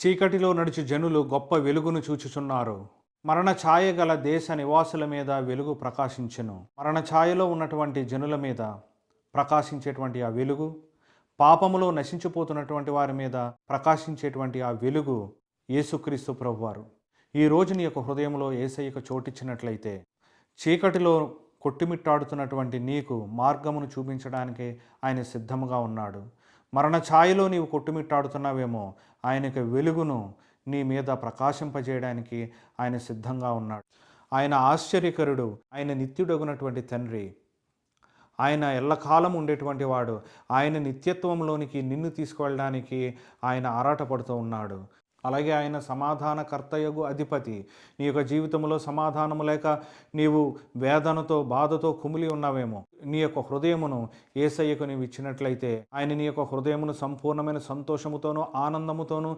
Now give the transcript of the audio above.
చీకటిలో నడిచి జనులు గొప్ప వెలుగును చూచుచున్నారు. మరణ ఛాయ గల దేశ నివాసుల మీద వెలుగు ప్రకాశించెను. మరణ ఛాయలో ఉన్నటువంటి జనుల మీద ప్రకాశించేటువంటి ఆ వెలుగు పాపములో నశించిపోతున్నటువంటి వారి మీద ప్రకాశించేటువంటి ఆ వెలుగు యేసుక్రీస్తు ప్రభువారు. ఈ రోజు నీ యొక్క హృదయంలో ఏసయ్యకు చోటిచ్చినట్లయితే చీకటిలో కొట్టిమిట్టాడుతున్నటువంటి నీకు మార్గమును చూపించడానికే ఆయన సిద్ధముగా ఉన్నాడు. మరణ ఛాయలో నీవు కొట్టుమిట్టాడుతున్నావేమో ఆయనకి వెలుగును నీ మీద ప్రకాశింపజేయడానికి ఆయన సిద్ధంగా ఉన్నాడు. ఆయన ఆశ్చర్యకరుడు ఆయన నిత్యుడగునటువంటి తండ్రి. ఆయన ఎల్లకాలం ఉండేటువంటి వాడు. ఆయన నిత్యత్వంలోనికి నిన్ను తీసుకువెళ్ళడానికి ఆయన ఆరాటపడుతూ ఉన్నాడు. అలాగే ఆయన సమాధానకర్తయగు అధిపతి. నీ యొక్క జీవితంలో సమాధానము లేక నీవు వేదనతో బాధతో కుమిలి ఉన్నావేమో. నీ యొక్క హృదయమును ఏసయ్యకు నీవు ఇచ్చినట్లయితే ఆయన నీ యొక్క హృదయమును సంపూర్ణమైన సంతోషముతోనూ ఆనందముతోనూ